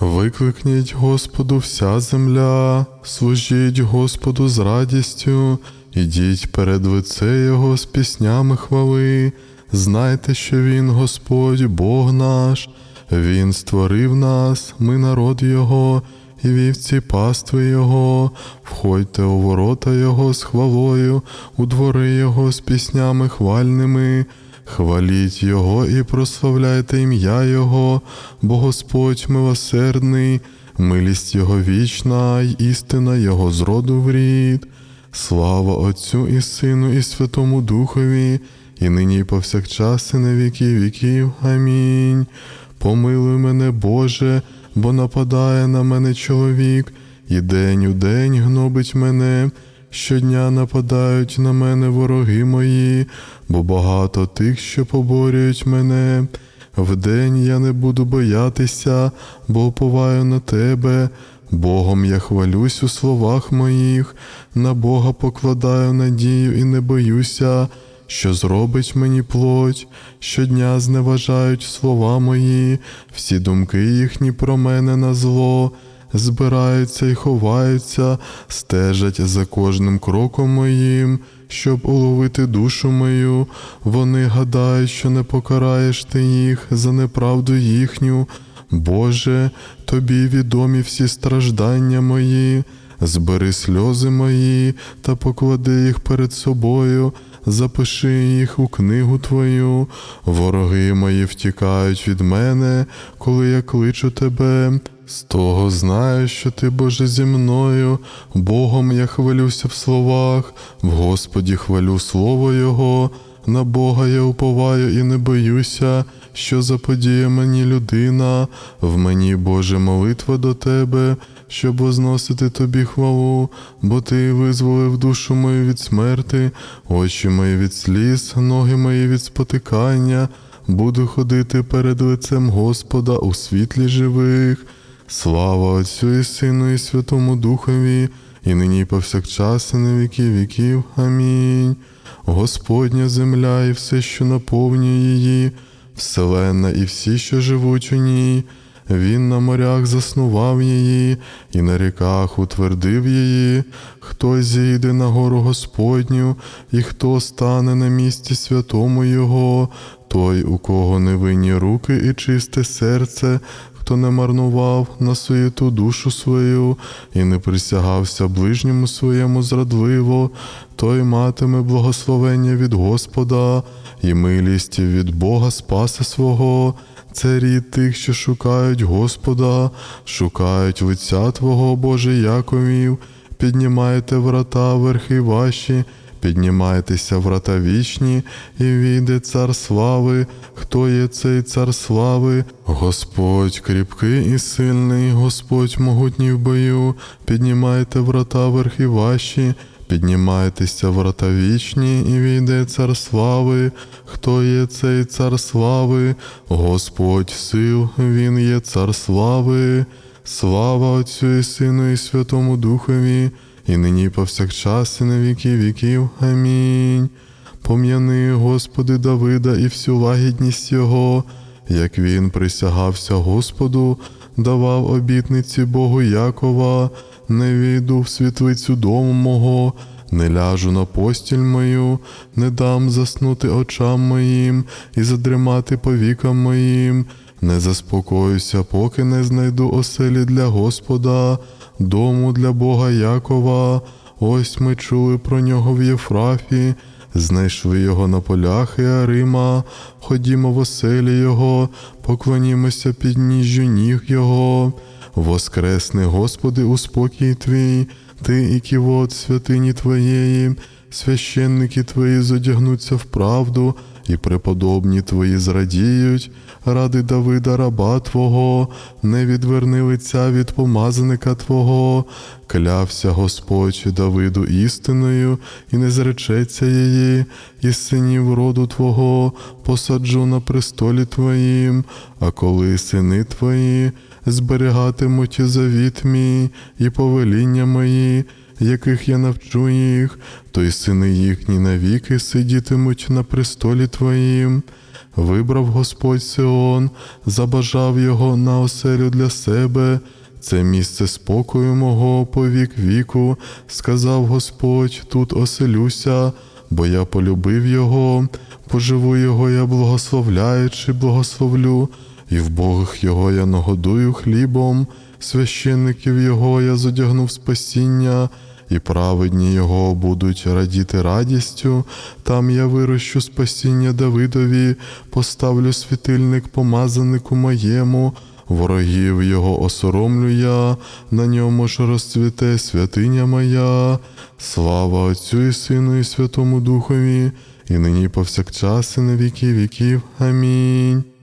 Викликніть Господу вся земля, служіть Господу з радістю, ідіть перед лице Його з піснями хвали. Знайте, що Він Господь, Бог наш, Він створив нас, ми народ Його, і вівці пастви Його, входьте у ворота Його з хвалою, у двори Його з піснями хвальними. Хваліть Його і прославляйте ім'я Його, бо Господь милосердний, милість Його вічна, й істина Його з роду в рід. Слава Отцю і Сину, і Святому Духові, і нині, і повсякчас, і на віки віків. Амінь. Помилуй мене, Боже, бо нападає на мене чоловік, і день у день гнобить мене. Щодня нападають на мене вороги мої, бо багато тих, що поборюють мене. Вдень я не буду боятися, бо уповаю на тебе. Богом я хвалюсь у словах моїх, на Бога покладаю надію і не боюся, що зробить мені плоть. Щодня зневажають слова мої, всі думки їхні про мене на зло збираються і ховаються, стежать за кожним кроком моїм, щоб уловити душу мою. Вони гадають, що не покараєш ти їх за неправду їхню. Боже, тобі відомі всі страждання мої, збери сльози мої та поклади їх перед собою. Запиши їх у книгу твою, вороги мої втікають від мене, коли я кличу тебе. З того знаю, що ти, Боже, зі мною, Богом я хвалюся в словах, в Господі хвалю слово Його, на Бога я уповаю і не боюся, що заподіє мені людина, в мені, Боже, молитва до Тебе, щоб возносити Тобі хвалу, бо Ти визволив душу мою від смерти, очі мої від сліз, ноги мої від спотикання, буду ходити перед лицем Господа у світлі живих. Слава Отцю і Сину, і Святому Духові, і нині, повсякчас, і на віки віків. Амінь. Господня земля і все, що наповнює її, вселенна і всі, що живуть у ній. Він на морях заснував її, і на ріках утвердив її. Хто зійде на гору Господню, і хто стане на місці святому Його, той, у кого невинні руки і чисте серце, хто не марнував на суєту душу свою і не присягався ближньому своєму зрадливо, той матиме благословення від Господа і милість від Бога Спаса свого. Це рід тих, що шукають Господа, шукають лиця Твого, Боже Яковів, піднімайте врата верхи ваші, піднімайтеся врата вічні, і війде цар слави. Хто є цей цар слави? Господь кріпкий і сильний, Господь могутній в бою, піднімайте врата верхи ваші. Піднімайтеся врата вічні, і війде цар слави. Хто є цей цар слави? Господь сил, Він є цар слави. Слава Отцю і Сину, і Святому Духові, і нині і повсякчас, і на віки віків. Амінь. Пом'яни, Господи, Давида і всю лагідність Його, як він присягався Господу, давав обітниці Богу Якова, не війду в світлицю дому мого, не ляжу на постіль мою, не дам заснути очам моїм і задримати повікам моїм, не заспокоюся, поки не знайду оселі для Господа, дому для Бога Якова. Ось ми чули про нього в Єфрафі. Знайшли його на полях Іарима, ходімо в оселі Його, поклонімося під ніжжю ніг Його. Воскресни, Господи, у спокій Твій, Ти і ківот святині Твоєї, священники Твої зодягнуться в правду, і преподобні Твої зрадіють, ради Давида, раба Твого, не відверни лиця від помазаника Твого, клявся Господь Давиду істиною, і не зречеться її, і синів роду Твого посаджу на престолі Твоїм, а коли сини Твої зберігатимуть завіт мій і повеління мої, яких я навчу їх, то й сини їхні навіки сидітимуть на престолі Твоїм. Вибрав Господь Сион, забажав його на оселю для себе. Це місце спокою мого по вік віку, сказав Господь, тут оселюся, бо я полюбив його, поживу його я благословляючи, благословлю, і в Богах його я нагодую хлібом, священників його я зодягнув спасіння, і праведні його будуть радіти радістю. Там я вирощу спасіння Давидові, поставлю світильник помазанику моєму. Ворогів його осоромлю я, на ньому ж розцвіте святиня моя, слава Отцю і Сину, і Святому Духові, і нині повсякчас, і на віки віків. Амінь.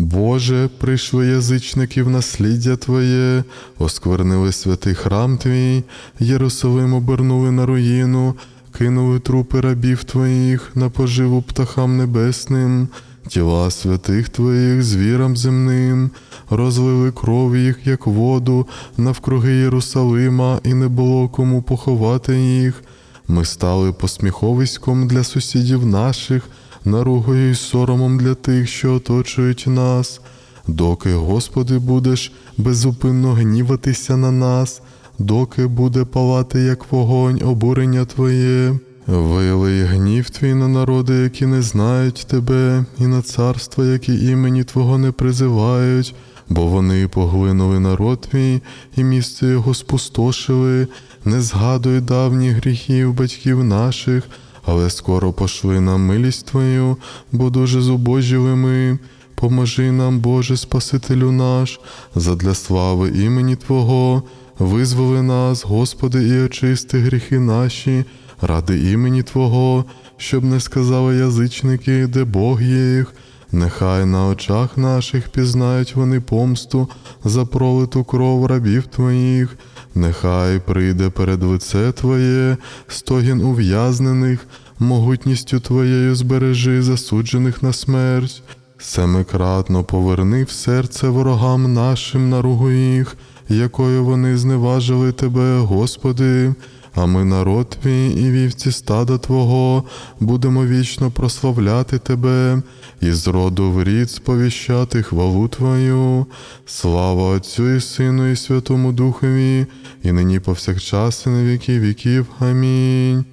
Боже, прийшли язичники в насліддя Твоє, осквернили святий храм Твій, Єрусалим обернули на руїну, кинули трупи рабів Твоїх на поживу птахам небесним, тіла святих Твоїх звірам земним, розлили кров їх, як воду, навкруги Єрусалима, і не було кому поховати їх. Ми стали посміховиськом для сусідів наших, наругою й соромом для тих, що оточують нас. Доки, Господи, будеш безупинно гніватися на нас, доки буде палати, як вогонь, обурення Твоє. Вилий гнів твій на народи, які не знають тебе, і на царства, які імені Твого не призивають, бо вони поглинули народ твій, і місце його спустошили, не згадуй давніх гріхів батьків наших, але скоро пошли нам милість Твою, бо дуже зубожіли ми. Поможи нам, Боже, Спасителю наш, задля слави імені Твого, визволи нас, Господи, і очисти гріхи наші, ради імені Твого, щоб не сказали язичники, де Бог є їх. Нехай на очах наших пізнають вони помсту за пролиту кров рабів Твоїх, нехай прийде перед лице Твоє, стогін ув'язнених, могутністю Твоєю збережи засуджених на смерть. Семикратно поверни в серце ворогам нашим наругу їх, якою вони зневажили Тебе, Господи, а ми, народ твій і вівці стада Твого, будемо вічно прославляти Тебе і з роду в рід сповіщати хвалу Твою. Слава Отцю і Сину, і Святому Духові, і нині повсякчас, і на віки віків. Амінь.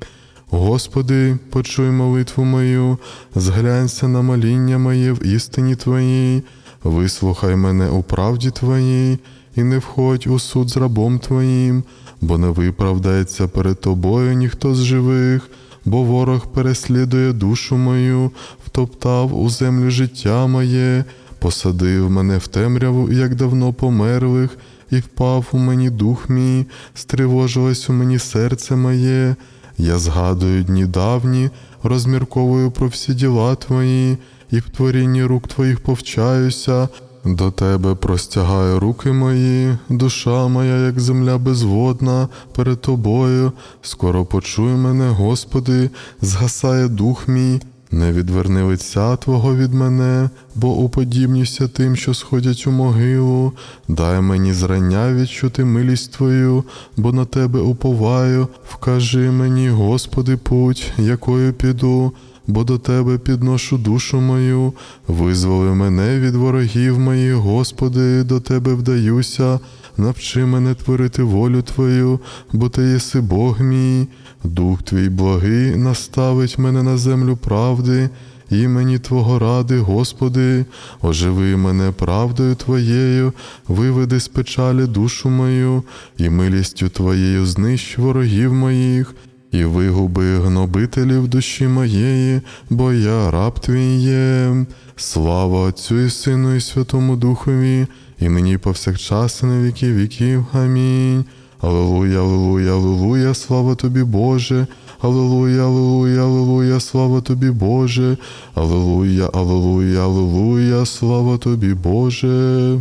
Господи, почуй молитву мою, зглянься на моління моє в істині Твоїй, вислухай мене у правді Твоїй, і не входь у суд з рабом Твоїм, бо не виправдається перед Тобою ніхто з живих, бо ворог переслідує душу мою, втоптав у землю життя моє, посадив мене в темряву, як давно померлих, і впав у мені дух мій, стривожилось у мені серце моє. Я згадую дні давні, розмірковую про всі діла твої, і в творінні рук твоїх повчаюся. До тебе простягаю руки мої, душа моя, як земля безводна, перед тобою. Скоро почуй мене, Господи, згасає дух мій. Не відверни лиця Твого від мене, бо уподібнюся тим, що сходять у могилу. Дай мені зрання відчути милість Твою, бо на Тебе уповаю. Вкажи мені, Господи, путь, якою піду, бо до Тебе підношу душу мою. Визволи мене від ворогів моїх, Господи, до Тебе вдаюся. Навчи мене творити волю Твою, бо Ти єси Бог мій. Дух твій благий наставить мене на землю правди, імені Твого ради, Господи, оживи мене правдою Твоєю, виведи з печалі душу мою, і милістю Твоєю знищ ворогів моїх, і вигуби гнобителів душі моєї, бо я раб твій є. Слава Отцю і Сину, і Святому Духові, і нині повсякчас, і на віки віків. Амінь. Аллилуйя, аллилуйя, аллилуйя, слава тобі, Боже. Аллилуйя, аллилуйя, аллилуйя, слава тобі, Боже. Аллилуйя, аллилуйя, аллилуйя, слава тобі, Боже.